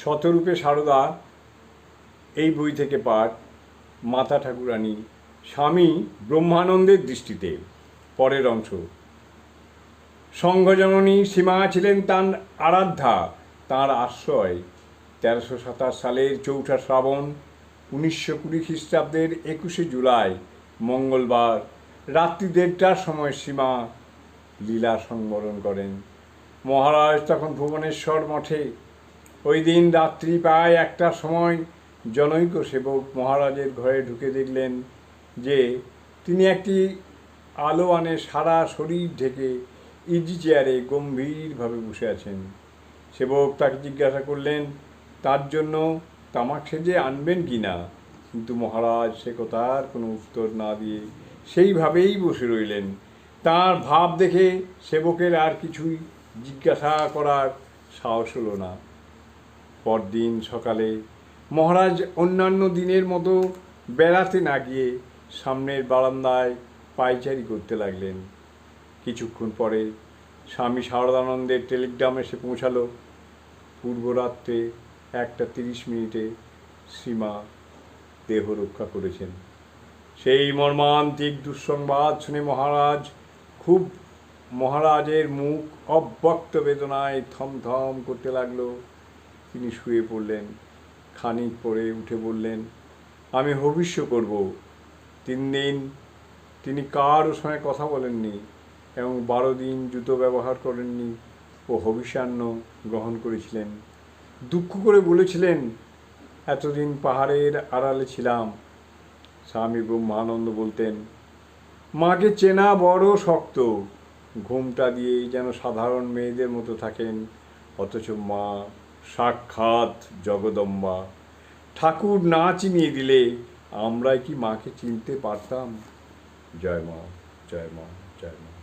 শতরূপে সারদা এই বই থেকে পাঠ, মাতা ঠাকুরানী, স্বামী ব্রহ্মানন্দের দৃষ্টিতে, পরের অংশ। সংঘজননী সীমা ছিলেন তার আরাধ্যা, তাঁর আশ্রয়। তেরোশো সাতাশ সালের চৌঠা শ্রাবণ, উনিশশো কুড়ি খ্রিস্টাব্দের একুশে জুলাই, মঙ্গলবার। রাত্রি দেড়টার সময় সীমা লীলা সংবরণ করেন। মহারাজ তখন ভুবনেশ্বর মঠে ওই দিন রাত্রি প্রায় একটার সময় জনৈক সেবক মহারাজের ঘরে ঢুকে দেখলেন যে তিনি একটি আলো আনে সারা শরীর ঢেকে ইজি চেয়ারে গম্ভীরভাবে বসে আছেন। সেবক তাকে জিজ্ঞাসা করলেন, তার জন্য তামাক সেজে আনবেন কি না? কিন্তু মহারাজ সে কথার কোনো উত্তর না দিয়ে সেইভাবেই বসে রইলেন। তার ভাব দেখে সেবকের আর কিছুই জিজ্ঞাসা করার সাহস হলো না। পরদিন সকালে মহারাজ অন্যান্য দিনের মতো বেড়াতে না গিয়ে সামনের বারান্দায় পায়চারি করতে লাগলেন। কিছুক্ষণ পরে স্বামী শারদানন্দের টেলিগ্রাম এসে পৌঁছালো। পূর্বরাত্রে একটা তিরিশ মিনিটে সীমা দেহ রক্ষা করেছেন। সেই মর্মান্তিক দুঃসংবাদ শুনে মহারাজ খুব মহারাজের মুখ অব্যক্ত বেদনায় থমথম করতে লাগল। তিনি শুয়ে পড়লেন, খানিক পরে উঠে বললেন, আমি হবিষ্য করব। তিন দিন তিনি কারও সঙ্গে কথা বলেননি এবং বারো দিন জুতো ব্যবহার করেননি ও হবিষ্যান্ন গ্রহণ করেছিলেন। দুঃখ করে বলেছিলেন, এতদিন পাহাড়ের আড়ালে ছিলাম। স্বামী ব্রহ্মানন্দ বলতেন, মাকে চেনা বড় শক্ত। ঘুমটা দিয়েই যেন সাধারণ মেয়েদের মতো থাকেন, অথচ মা সাক্ষাৎ জগদম্বা। ঠাকুর না চিনিয়ে দিলে আমরাই কি মাকে চিনতে পারতাম? জয় মা জয় মা জয় মা।